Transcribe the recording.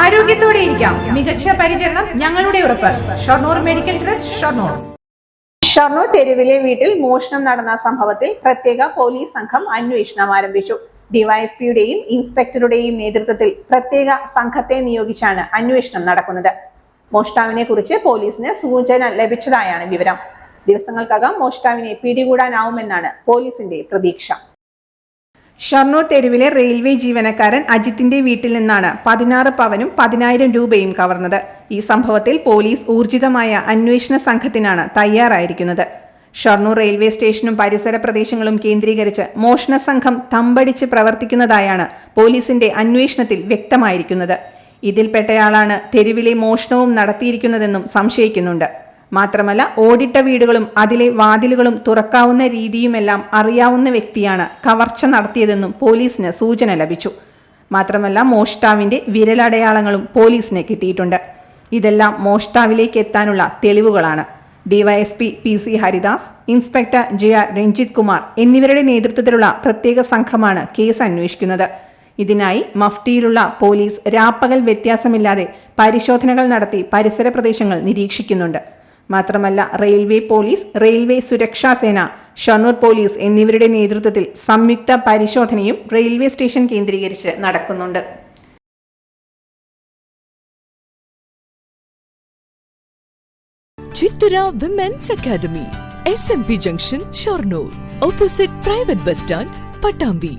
ആരോഗ്യത്തോടെ ഇരിക്കാം. മികച്ച പരിചരണം ഞങ്ങളുടെ ഉറപ്പ്. Shoranur medical trust Shoranur. Shoranur തെരുവിലെ വീട്ടിൽ മോഷണം നടന്ന സംഭവത്തിൽ പ്രത്യേക പോലീസ് സംഘം അന്വേഷണം ആരംഭിച്ചു. ഡിവൈഎസ്പിയുടെയും ഇൻസ്പെക്ടറുടെയും നേതൃത്വത്തിൽ പ്രത്യേക സംഘത്തെ നിയോഗിച്ചാണ് അന്വേഷണം നടക്കുന്നത്. മോഷ്ടാവിനെ കുറിച്ച് പോലീസിന് സൂചന ലഭിച്ചതായാണ് വിവരം. ദിവസങ്ങൾക്കകം മോഷ്ടാവിനെ പിടികൂടാനാവുമെന്നാണ് പോലീസിന്റെ പ്രതീക്ഷ. ഷൊർണൂർ തെരുവിലെ റെയിൽവേ ജീവനക്കാരൻ അജിത്തിന്റെ വീട്ടിൽ നിന്നാണ് പതിനാറ് പവനും പതിനായിരം രൂപയും കവർന്നത്. ഈ സംഭവത്തിൽ പോലീസ് ഊർജിതമായ അന്വേഷണ സംഘത്തിനാണ് തയ്യാറായിരിക്കുന്നത്. ഷൊർണൂർ റെയിൽവേ സ്റ്റേഷനും പരിസര പ്രദേശങ്ങളും കേന്ദ്രീകരിച്ച് മോഷണ സംഘം തമ്പടിച്ച് പ്രവർത്തിക്കുന്നതായാണ് പോലീസിന്റെ അന്വേഷണത്തിൽ വ്യക്തമായിരിക്കുന്നത്. ഇതിൽപ്പെട്ടയാളാണ് തെരുവിലെ മോഷണവും നടത്തിയിരിക്കുന്നതെന്നും സംശയിക്കുന്നുണ്ട്. മാത്രമല്ല ഓടിട്ട വീടുകളും അതിലെ വാതിലുകളും തുറക്കാവുന്ന രീതിയുമെല്ലാം അറിയാവുന്ന വ്യക്തിയാണ് കവർച്ച നടത്തിയതെന്നും പോലീസിന് സൂചന ലഭിച്ചു. മാത്രമല്ല മോഷ്ടാവിന്റെ വിരലടയാളങ്ങളും പോലീസിന് കിട്ടിയിട്ടുണ്ട്. ഇതെല്ലാം മോഷ്ടാവിലേക്ക് എത്താനുള്ള തെളിവുകളാണ്. DYSP P C Haridas inspector J R Ranjith Kumar എന്നിവരുടെ നേതൃത്വത്തിലുള്ള പ്രത്യേക സംഘമാണ് കേസ് അന്വേഷിക്കുന്നത്. ഇതിനായി മഫ്റ്റിയിലുള്ള പോലീസ് രാപ്പകൽ വ്യത്യാസമില്ലാതെ പരിശോധനകൾ നടത്തി പരിസര പ്രദേശങ്ങൾ നിരീക്ഷിക്കുന്നുണ്ട്. മാത്രമല്ല റെയിൽവേ പോലീസ് റെയിൽവേ സുരക്ഷാ സേന ഷൊർണൂർ പോലീസ് എന്നിവരുടെ നേതൃത്വത്തിൽ സംയുക്ത പരിശോധനയും റെയിൽവേ സ്റ്റേഷൻ കേന്ദ്രീകരിച്ച് നടക്കുന്നുണ്ട്. Chithara women's academy S M P junction Shoranur opposite private bus stand Pattambi